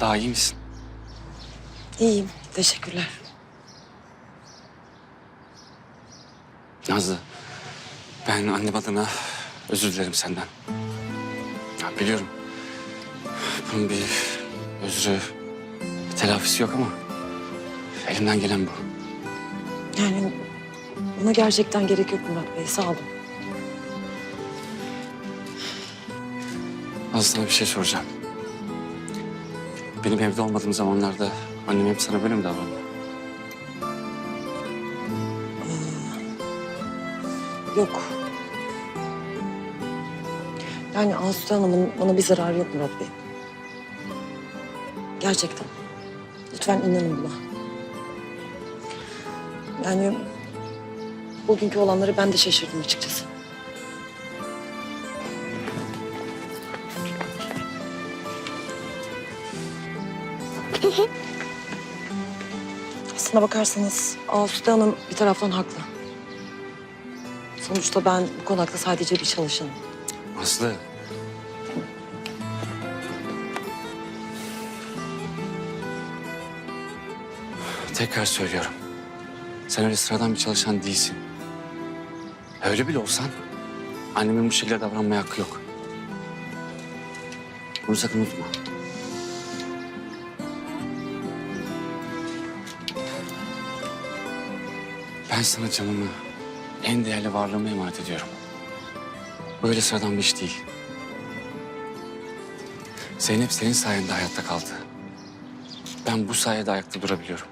Daha iyi misin? İyiyim. Teşekkürler. Nazlı, ben annem adına özür dilerim senden. Ya biliyorum, bunun bir özrü, bir telafisi yok ama elimden gelen bu. Yani buna gerçekten gerek yok Murat Bey. Sağ olun. Nazlı sana bir şey soracağım. Benim evde olmadığım zamanlarda annem hep sana böyle mi davrandı? Yok. Yani Aslı Hanım'ın bana bir zararı yok Murat Bey. Gerçekten. Lütfen inanın buna. Yani bugünkü olanları ben de şaşırdım açıkçası. Aslına bakarsanız Aslı Hanım bir taraftan haklı. Sonuçta ben bu konakta sadece bir çalışanım. Nazlı. Tekrar söylüyorum. Sen öyle sıradan bir çalışan değilsin. Öyle bile olsan annemin bu şekilde davranmaya hakkı yok. Bunu sakın unutma. Ben sana canımı, en değerli varlığımı emanet ediyorum. Böyle sıradan bir iş değil. Zeynep senin sayende hayatta kaldı. Ben bu sayede ayakta durabiliyorum.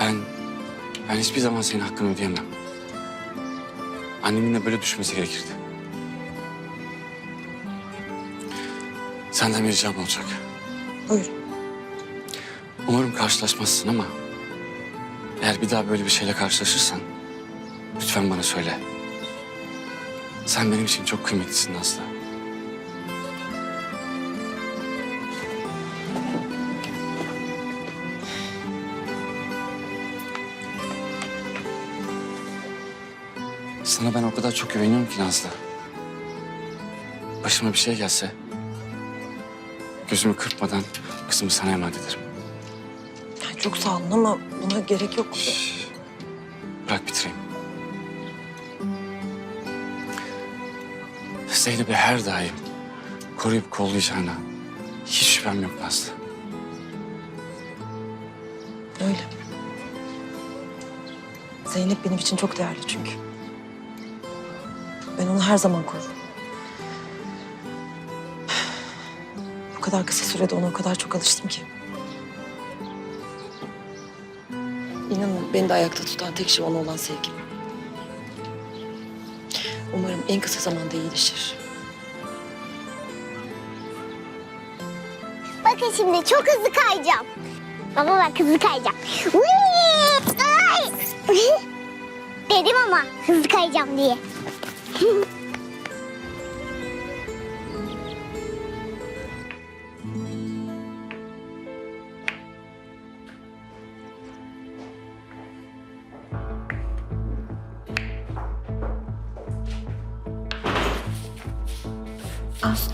Ben, ben hiçbir zaman senin hakkını ödeyemem. Annemin de böyle düşmesi gerekirdi. Senden bir ricam olacak. Buyurun. Umarım karşılaşmazsın ama... ...eğer bir daha böyle bir şeyle karşılaşırsan... ...lütfen bana söyle. Sen benim için çok kıymetlisin Nazlı. Sana ben o kadar çok güveniyorum ki Nazlı. Başıma bir şey gelse... ...gözümü kırpmadan kızımı sana emanet ederim. Çok sağ olun ama buna gerek yok. Bırak bitireyim. Zeynep'i her daim koruyup kollayacağına hiç şüphem yok Nazlı. Öyle. Zeynep benim için çok değerli çünkü. Ben onu her zaman korurum. Bu kadar kısa sürede ona o kadar çok alıştım ki. Beni de ayakta tutan tek şey ona olan sevgim. Umarım en kısa zamanda iyileşir. Bakın şimdi çok hızlı kayacağım. Baba bak hızlı kayacağım. Ay! Dedim ama hızlı kayacağım diye.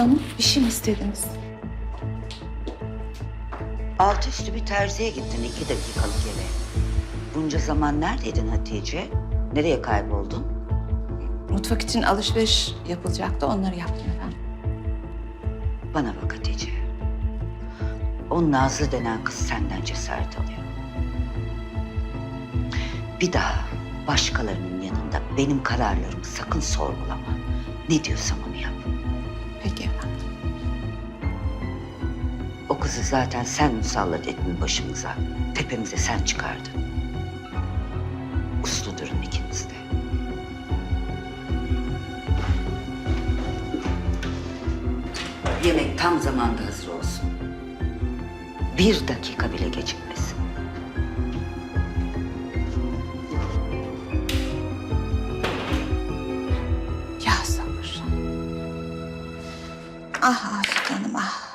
Aslanım bir şey mi istediniz? Altı üstü bir terziye gittin iki dakikalık yere. Bunca zaman neredeydin Hatice? Nereye kayboldun? Mutfak için alışveriş yapılacaktı onları yaptım efendim. Bana bak Hatice. O Nazlı denen kız senden cesaret alıyor. Bir daha başkalarının yanında benim kararlarımı sakın sorgulama. Ne diyorsam onu yap. Kızı zaten sen musallat ettin başımıza. Tepemize sen çıkardın. Uslu durun ikiniz de. Yemek tam zamanda hazır olsun. Bir dakika bile gecikmesin. Ya sabır. Ah aslanım ah.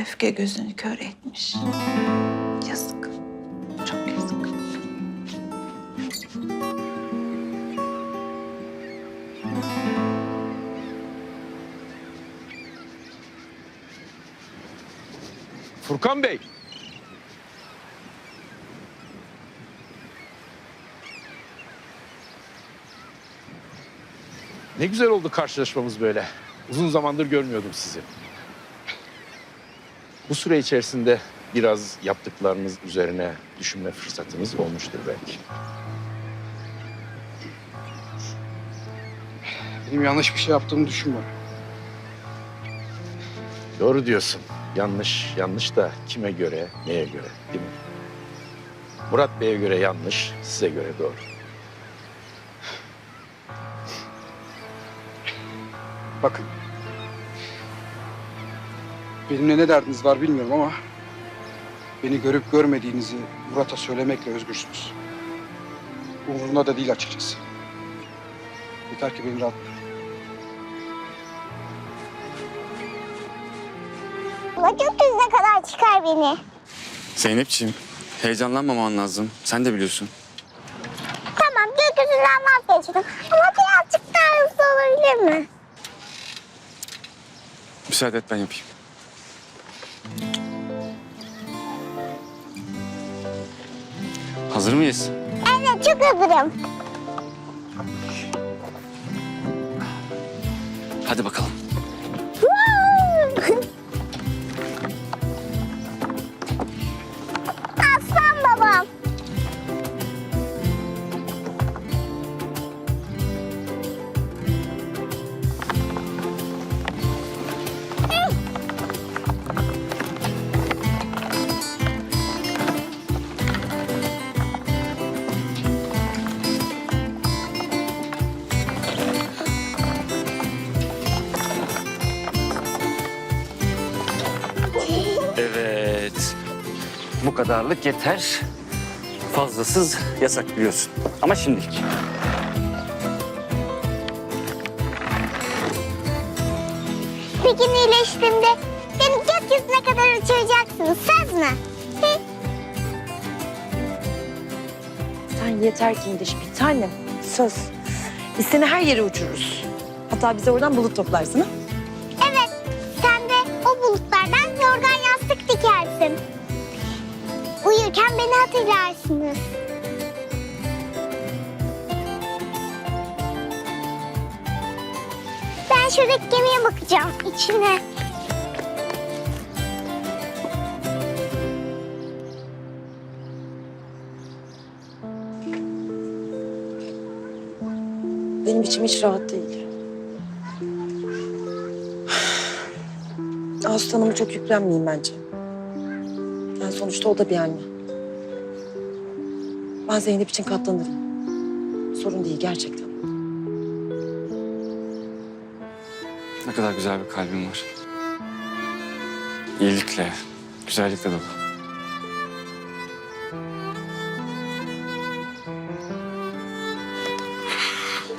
Öfke gözünü kör etmiş. Yazık. Çok yazık. Furkan Bey. Ne güzel oldu karşılaşmamız böyle. Uzun zamandır görmüyordum sizi. Bu süre içerisinde biraz yaptıklarınız üzerine düşünme fırsatınız olmuştur belki. Benim yanlış bir şey yaptığımı düşünme. Doğru diyorsun. Yanlış, yanlış da kime göre, neye göre değil mi? Murat Bey'e göre yanlış, size göre doğru. Bakın. Benimle ne derdiniz var bilmiyorum ama... ...beni görüp görmediğinizi Murat'a söylemekle özgürsünüz. Umurumda da değil açıkçası. Yeter ki beni rahat. Ama gökyüzüne kadar çıkar beni. Zeynep'ciğim heyecanlanmaman lazım. Sen de biliyorsun. Tamam gökyüzünden vazgeçtim. Ama birazcık daha hızlı olabilir mi? Müsaade et ben yapayım. Hazır mıyız? Evet çok hazırım. Hadi bakalım. Kadarlık yeter. Fazlasız yasak biliyorsun. Ama şimdilik. Bir gün iyileştiğimde beni gökyüzüne kadar uçuracaksınız. Söz mü? Hı? Sen yeter ki iyileş bir tanem. Söz. Biz seni her yere uçururuz. Hatta bize oradan bulut toplarsın ha? Hatırlarsınız. Ben şuradaki gemiye bakacağım. içine. Benim içim hiç rahat değil. Aslanıma çok yüklenmeyeyim bence. Yani sonuçta o da bir anne. Ben Zeynep için katlanırım. Sorun değil gerçekten. Ne kadar güzel bir kalbin var. İyilikle, güzellikle dolu.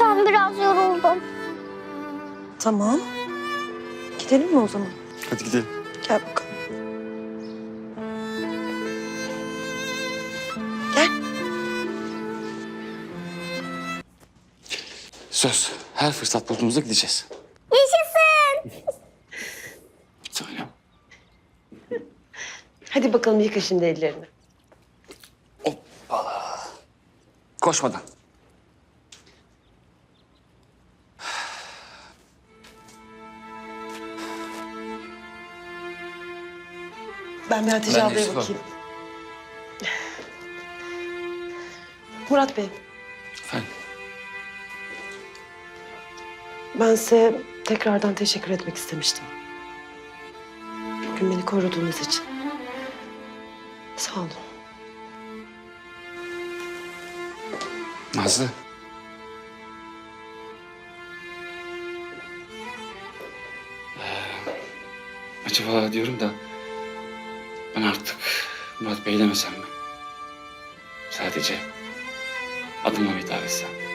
Ben biraz yoruldum. Tamam. Gidelim mi o zaman? Hadi gidelim. Gel bakalım. Söz. Her fırsat bulduğumuzda gideceğiz. Yaşasın. Söyle. Hadi bakalım yıka şimdi ellerini. Koşmadan. Ben bir Hatice Ben de ablaya Yusuf'a. bakayım. Murat Bey, Efendim. Ben size tekrardan teşekkür etmek istemiştim. Bugün beni koruduğunuz için. Sağ olun. Nazlı. Ee, acaba diyorum da ben artık Murat Bey demesem mi? Sadece adıma hitap etsem.